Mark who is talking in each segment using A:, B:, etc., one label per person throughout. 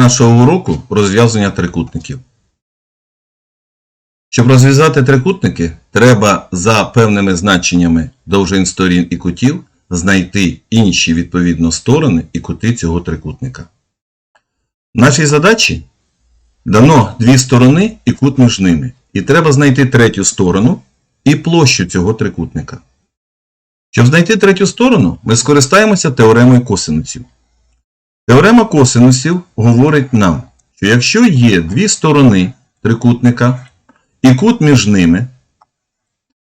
A: нашого уроку розв'язання трикутників. Щоб розв'язати трикутники, треба за певними значеннями довжин сторін і кутів знайти інші відповідно сторони і кути цього трикутника. В нашій задачі дано дві сторони і кут між ними. І треба знайти третю сторону і площу цього трикутника. Щоб знайти третю сторону, ми скористаємося теоремою косинусів. Теорема косинусів говорить нам, що якщо є дві сторони трикутника і кут між ними,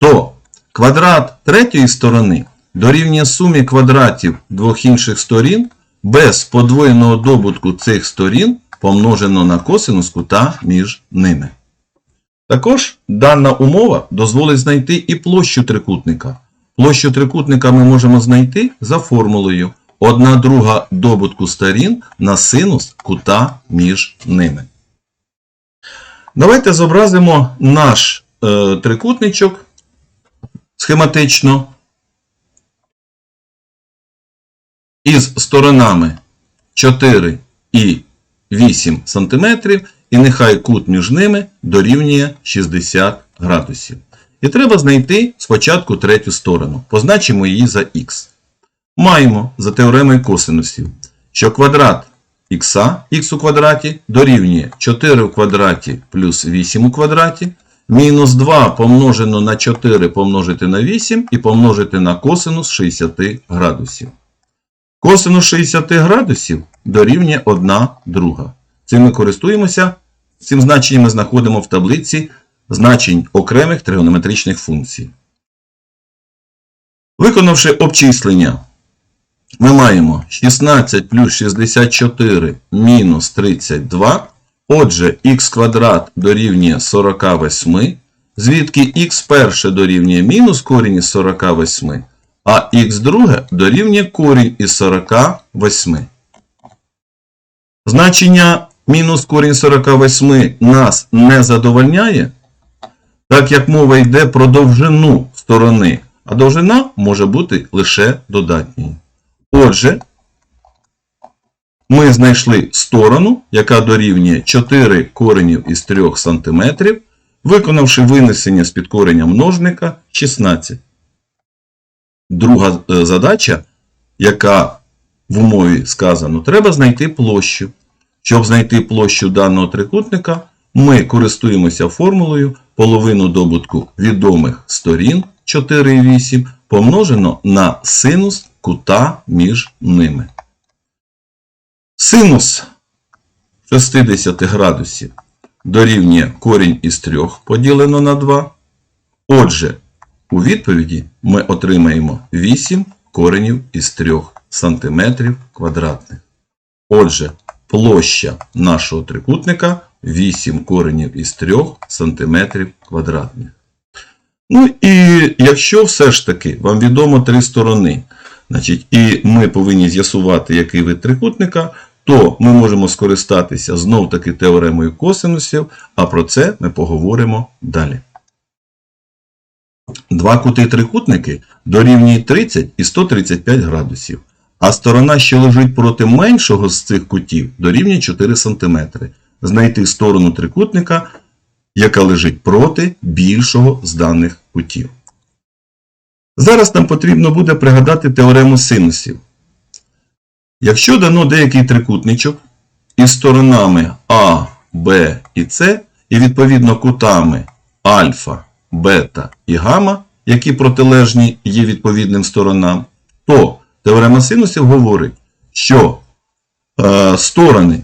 A: то квадрат третьої сторони дорівнює сумі квадратів двох інших сторін без подвоєного добутку цих сторін помножено на косинус кута між ними. Також дана умова дозволить знайти і площу трикутника. Площу трикутника ми можемо знайти за формулою 1 друга добутку сторін на синус кута між ними. Давайте зобразимо наш е, трикутничок схематично із сторонами 4 і 8 см, і нехай кут між ними дорівнює 60 градусів. І треба знайти спочатку третю сторону. Позначимо її за х. Маємо за теоремою косинусів, що квадрат х, у квадраті дорівнює 4 у квадраті плюс 8 у квадраті, мінус 2 помножено на 4 помножити на 8 і помножити на косинус 60 градусів. Косинус 60 градусів дорівнює 1 друга. Цим ми користуємося, цим значенням ми знаходимо в таблиці значень окремих тригонометричних функцій. Виконавши обчислення, ми маємо 16 плюс 64 мінус 32. Отже, х квадрат дорівнює 48, звідки х перше дорівнює мінус корінь із 48, а х друге дорівнює корінь із 48. Значення мінус корінь 48 нас не задовольняє, так як мова йде про довжину сторони, а довжина може бути лише додатньою. Отже, ми знайшли сторону, яка дорівнює 4 коренів із 3 см, виконавши винесення з під кореня множника 16. Друга е, задача, яка в умові сказано, треба знайти площу. Щоб знайти площу даного трикутника, ми користуємося формулою половину добутку відомих сторін 4 і 8 помножено на синус кута між ними. Синус 60 градусів дорівнює корінь із 3 поділено на 2. Отже, у відповіді ми отримаємо 8 коренів із 3 см квадратних. Отже, площа нашого трикутника 8 коренів із 3 см квадратних. Ну і якщо все ж таки вам відомо три сторони, значить, і ми повинні з'ясувати, який вид трикутника, то ми можемо скористатися знов-таки теоремою косинусів, а про це ми поговоримо далі. Два кути трикутники дорівнюють 30 і 135 градусів, а сторона, що лежить проти меншого з цих кутів, дорівнює 4 см. Знайти сторону трикутника, яка лежить проти більшого з даних кутів. Зараз нам потрібно буде пригадати теорему синусів. Якщо дано деякий трикутничок із сторонами А, Б і С, і відповідно кутами альфа, бета і гамма, які протилежні є відповідним сторонам, то теорема синусів говорить, що е, сторони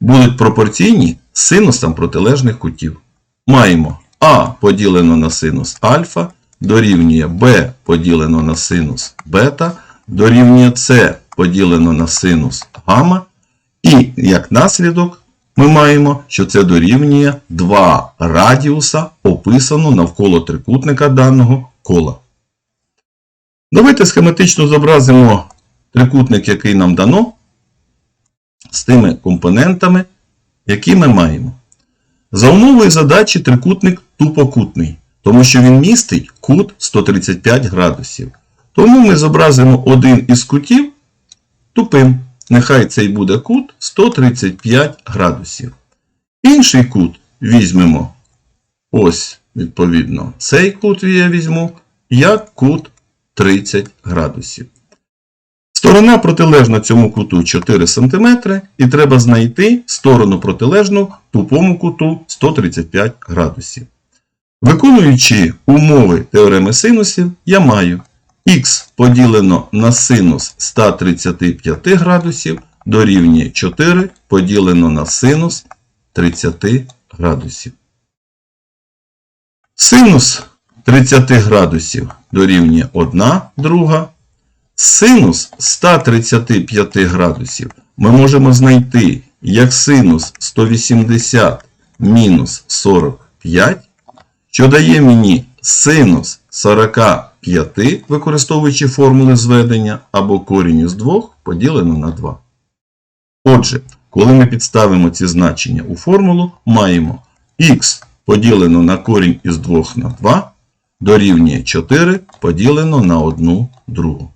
A: будуть пропорційні синусам протилежних кутів. Маємо А поділено на синус альфа, дорівнює Б поділено на синус бета, дорівнює С поділено на синус гамма. І як наслідок ми маємо, що це дорівнює 2 радіуса, описано навколо трикутника даного кола. Давайте схематично зобразимо трикутник, який нам дано, з тими компонентами, які ми маємо. За умовою задачі трикутник тупокутний, тому що він містить кут 135 градусів. Тому ми зобразимо один із кутів тупим. нехай цей буде кут 135 градусів. Інший кут візьмемо ось, відповідно, цей кут я візьму як кут 30 градусів. Сторона протилежна цьому куту 4 см, і треба знайти сторону протилежну тупому куту 135 градусів. Виконуючи умови теореми синусів, я маю х поділено на синус 135 градусів дорівнює 4 поділено на синус 30 градусів. Синус 30 градусів дорівнює 1 друга. Синус 135 градусів ми можемо знайти як синус 180 мінус 45, що дає мені синус 45, використовуючи формули зведення або корінь із 2 поділено на 2. Отже, коли ми підставимо ці значення у формулу, маємо х поділено на корінь із 2 на 2 дорівнює 4 поділено на 1 другу.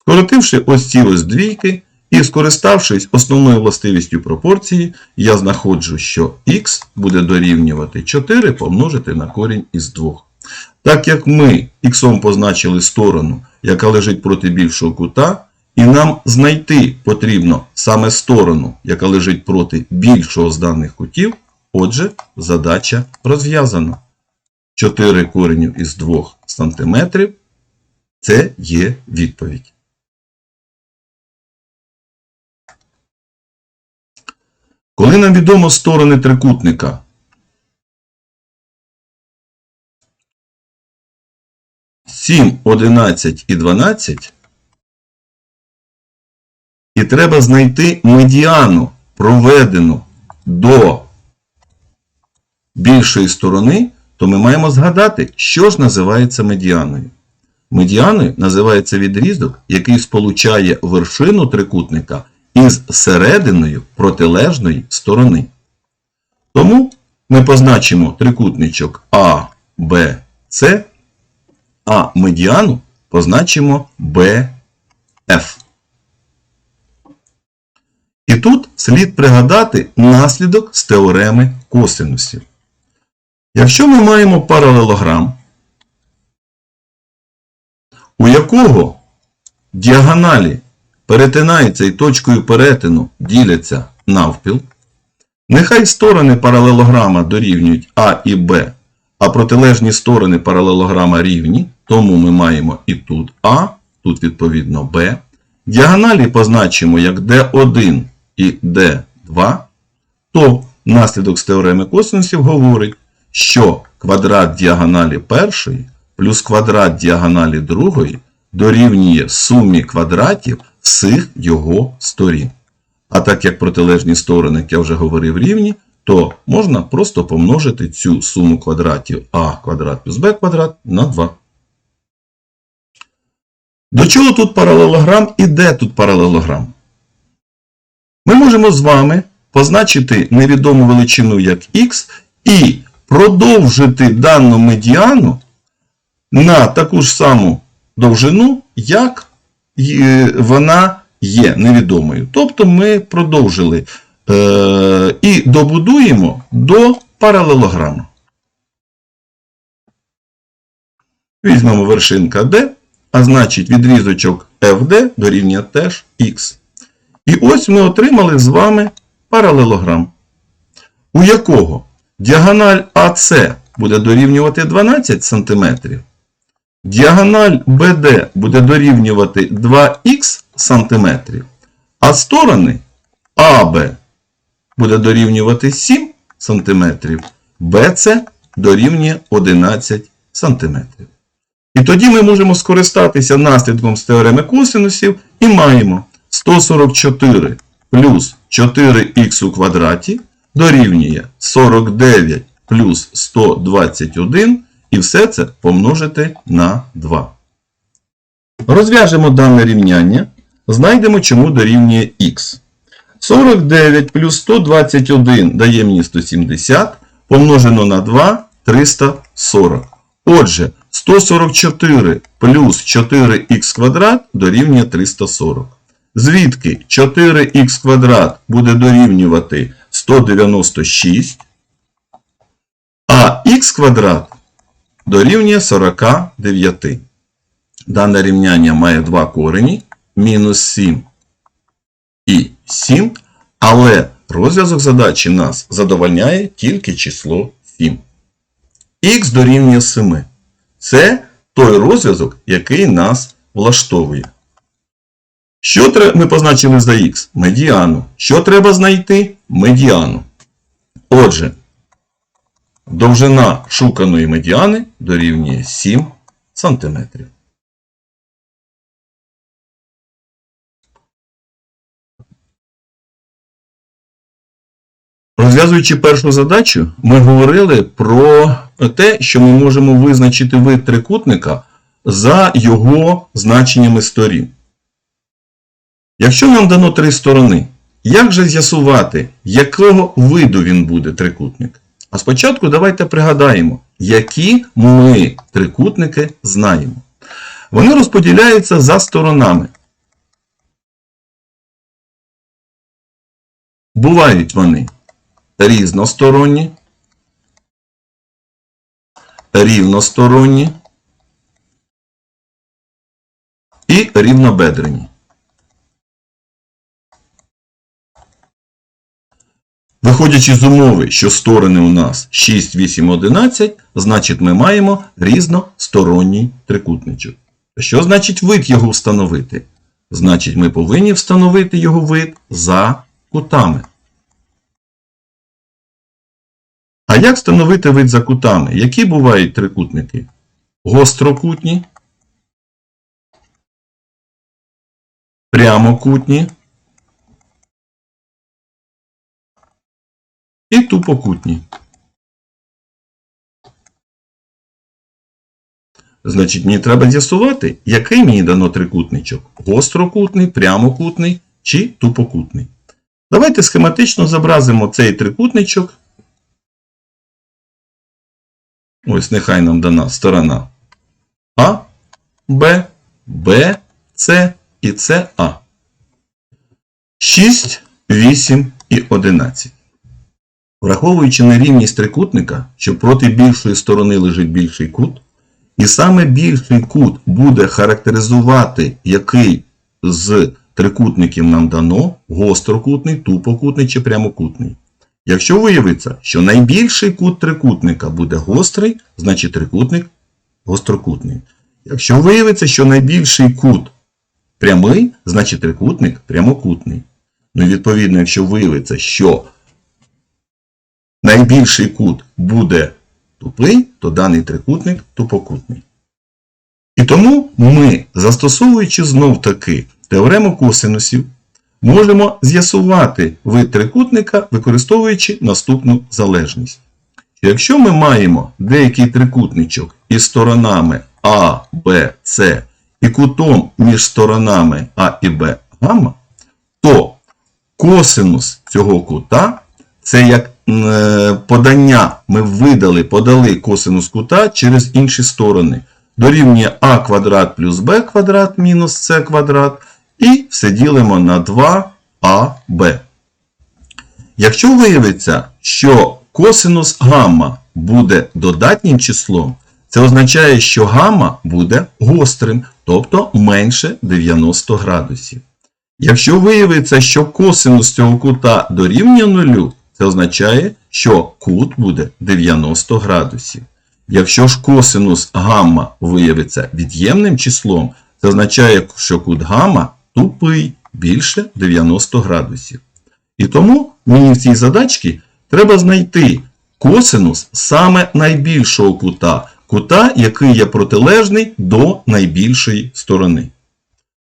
A: Скоротивши ось ці ось двійки і скориставшись основною властивістю пропорції, я знаходжу, що х буде дорівнювати 4 помножити на корінь із 2. Так як ми х позначили сторону, яка лежить проти більшого кута, і нам знайти потрібно саме сторону, яка лежить проти більшого з даних кутів, отже, задача розв'язана. 4 коренів із 2 см це є відповідь. Коли нам відомо сторони трикутника сім, 11 і 12, і треба знайти медіану, проведену до більшої сторони, то ми маємо згадати, що ж називається медіаною. Медіаною називається відрізок, який сполучає вершину трикутника із серединою протилежної сторони. Тому ми позначимо трикутничок А, Б, С, а медіану позначимо BF. І тут слід пригадати наслідок з теореми косинусів. Якщо ми маємо паралелограм, у якого діагоналі перетинаються і точкою перетину діляться навпіл, нехай сторони паралелограма дорівнюють А і Б, а протилежні сторони паралелограма рівні, тому ми маємо і тут А, тут відповідно Б. Діагоналі позначимо як D1 і D2, то наслідок з теореми косинусів говорить, що квадрат діагоналі першої плюс квадрат діагоналі другої дорівнює сумі квадратів всіх його сторін. А так як протилежні сторони, як я вже говорив, рівні, то можна просто помножити цю суму квадратів а квадрат плюс b квадрат на 2. До чого тут паралелограм і де тут паралелограм? Ми можемо з вами позначити невідому величину як х і продовжити дану медіану на таку ж саму довжину, як вона є невідомою. Тобто ми продовжили е, і добудуємо до паралелограму. Візьмемо вершинка D, а значить відрізочок FD дорівнює теж Х. І ось ми отримали з вами паралелограм, у якого діагональ АС буде дорівнювати 12 см, діагональ BD буде дорівнювати 2х см, а сторони АБ буде дорівнювати 7 см, BC дорівнює 11 см. І тоді ми можемо скористатися наслідком з теореми косинусів і маємо 144 плюс 4х у квадраті дорівнює 49 плюс 121 і все це помножити на 2. Розв'яжемо дане рівняння, знайдемо, чому дорівнює х. 49 плюс 121 дає мені 170, помножено на 2 340. Отже, 144 плюс 4х квадрат дорівнює 340. Звідки 4х квадрат буде дорівнювати 196, а х квадрат дорівнює 49. Дане рівняння має два корені, мінус 7 і 7, але розв'язок задачі нас задовольняє тільки число 7. Х дорівнює 7. Це той розв'язок, який нас влаштовує. Що ми позначили за х? Медіану. Що треба знайти? Медіану. Отже, довжина шуканої медіани дорівнює 7 см. Розв'язуючи першу задачу, ми говорили про те, що ми можемо визначити вид трикутника за його значеннями сторін. Якщо нам дано три сторони, як же з'ясувати, якого виду він буде трикутник? А спочатку давайте пригадаємо, які ми трикутники знаємо. Вони розподіляються за сторонами. Бувають вони різносторонні, рівносторонні і рівнобедрені. Виходячи з умови, що сторони у нас 6, 8, 11, значить ми маємо різносторонній трикутничок. Що значить вид його встановити? Значить, ми повинні встановити його вид за кутами. А як встановити вид за кутами? Які бувають трикутники? Гострокутні, прямокутні і тупокутні. Значить, мені треба з'ясувати, який мені дано трикутничок. Гострокутний, прямокутний чи тупокутний. Давайте схематично зобразимо цей трикутничок. Ось нехай нам дана сторона А, Б, Б, С і СА. 6, 8 і 11. Враховуючи нерівність трикутника, що проти більшої сторони лежить більший кут, і саме більший кут буде характеризувати, який з трикутників нам дано гострокутний, тупокутний чи прямокутний. Якщо виявиться, що найбільший кут трикутника буде гострий, значить трикутник гострокутний. Якщо виявиться, що найбільший кут прямий, значить трикутник прямокутний. Ну і відповідно, якщо виявиться, що найбільший кут буде тупий, то даний трикутник тупокутний. І тому ми, застосовуючи знов таки теорему косинусів, можемо з'ясувати вид трикутника, використовуючи наступну залежність. Якщо ми маємо деякий трикутничок із сторонами А, Б, С і кутом між сторонами А і Б гамма, то косинус цього кута це як подання. Ми видали, подали косинус кута через інші сторони. Дорівнює а квадрат плюс b квадрат мінус с квадрат. І все ділимо на 2аб. Якщо виявиться, що косинус гамма буде додатнім числом, це означає, що гамма буде гострим, тобто менше 90 градусів. Якщо виявиться, що косинус цього кута дорівнює нулю, це означає, що кут буде 90 градусів. Якщо ж косинус гамма виявиться від'ємним числом, це означає, що кут гамма тупий більше 90 градусів. І тому мені в цій задачці треба знайти косинус саме найбільшого кута, кута, який є протилежний до найбільшої сторони.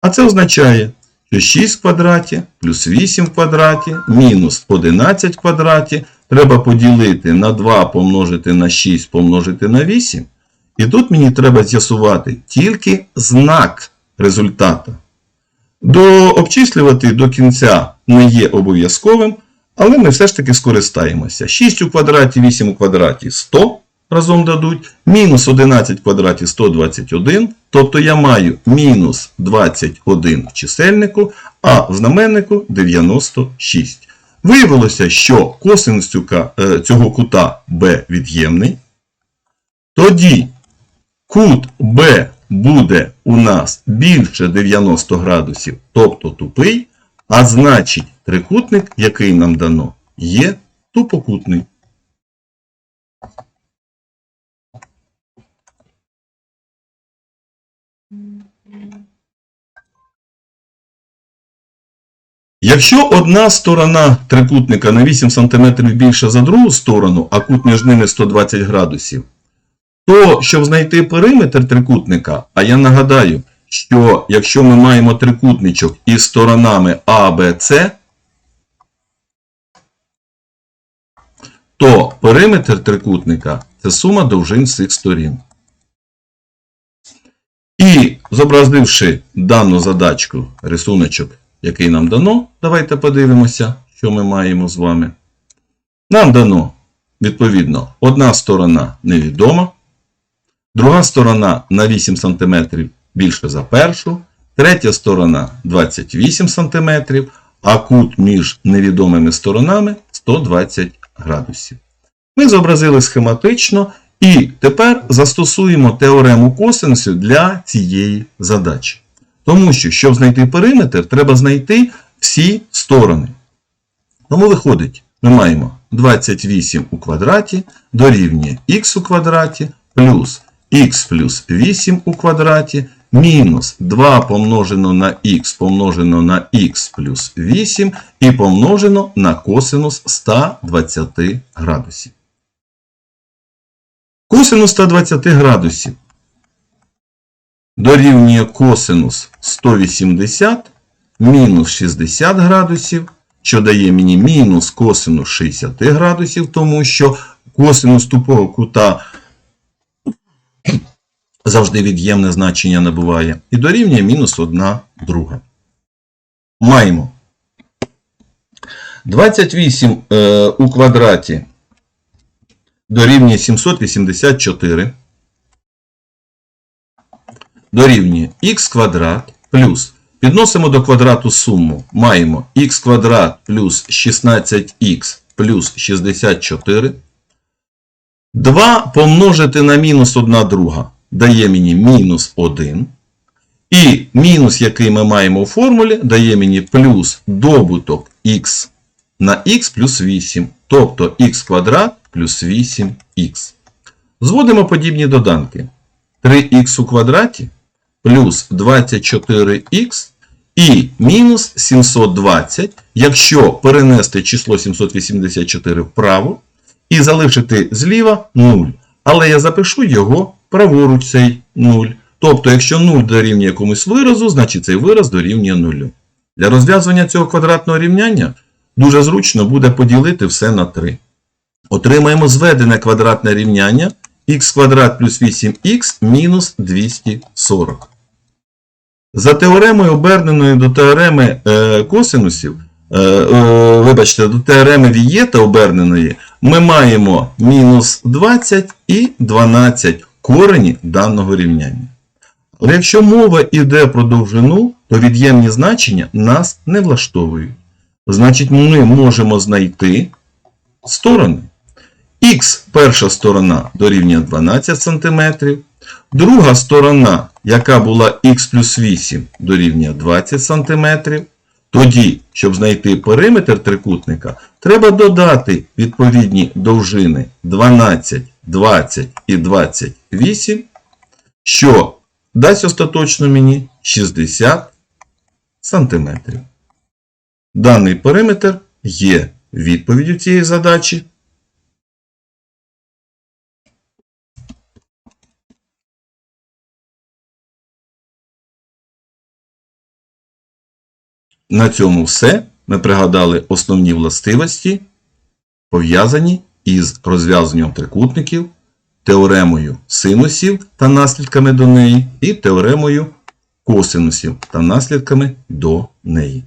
A: А це означає, що 6 в квадраті плюс 8 в квадраті мінус 11 в квадраті треба поділити на 2 помножити на 6 помножити на 8. І тут мені треба з'ясувати тільки знак результата. До обчислювати до кінця не є обов'язковим, але ми все ж таки скористаємося. 6 у квадраті, 8 у квадраті 100, разом дадуть. Мінус 11 в квадраті 121. Тобто я маю мінус 21 в чисельнику, а в знаменнику 96. Виявилося, що косинус е, цього кута b від'ємний. Тоді кут B буде у нас більше 90 градусів, тобто тупий, а значить трикутник, який нам дано, є тупокутний. Якщо одна сторона трикутника на 8 см більша за другу сторону, а кут між ними 120 градусів, то щоб знайти периметр трикутника, а я нагадаю, що якщо ми маємо трикутничок із сторонами А, Б, С, то периметр трикутника це сума довжин всіх сторін. І зобразивши дану задачку, рисуночок, який нам дано, давайте подивимося, що ми маємо з вами. Нам дано, відповідно, одна сторона невідома, друга сторона на 8 см більше за першу, третя сторона 28 см, а кут між невідомими сторонами 120 градусів. Ми зобразили схематично і тепер застосуємо теорему косинусів для цієї задачі. Тому що, щоб знайти периметр, треба знайти всі сторони. Тому виходить, ми маємо 28 у квадраті дорівнює х у квадраті плюс х плюс 8 у квадраті мінус 2 помножено на х помножено на х плюс 8 і помножено на косинус 120 градусів. Косинус 120 градусів дорівнює косинус 180 мінус 60 градусів, що дає мені мінус косинус 60 градусів, тому що косинус тупого кута завжди від'ємне значення набуває. І дорівнює мінус 1 друга. Маємо 28 е, у квадраті дорівнює 784 дорівнює х квадрат плюс. Підносимо до квадрату суму. Маємо х квадрат плюс 16х плюс 64. 2 помножити на мінус 1 друга дає мені мінус 1. І мінус, який ми маємо у формулі, дає мені плюс добуток х на х плюс 8. Тобто х квадрат плюс 8х. Зводимо подібні доданки. 3х у квадраті плюс 24х і мінус 720, якщо перенести число 784 вправо і залишити зліва 0. Але я запишу його праворуч цей 0. Тобто, якщо 0 дорівнює якомусь виразу, значить цей вираз дорівнює 0. Для розв'язування цього квадратного рівняння дуже зручно буде поділити все на 3. Отримаємо зведене квадратне рівняння х квадрат плюс 8х мінус 240. За теоремою, оберненою до теореми е, косинусів, е, вибачте, до теореми Вієта оберненої, ми маємо мінус 20 і 12 корені даного рівняння. Але якщо мова йде про довжину, то від'ємні значення нас не влаштовують. Значить, ми можемо знайти сторони. Х перша сторона дорівнює 12 см, друга сторона, яка була х плюс 8, дорівнює 20 см. Тоді, щоб знайти периметр трикутника, треба додати відповідні довжини 12, 20 і 28, що дасть остаточно мені 60 см. Даний периметр є відповіддю цієї задачі. На цьому все. Ми пригадали основні властивості, пов'язані із розв'язанням трикутників, теоремою синусів та наслідками до неї, і теоремою косинусів та наслідками до неї.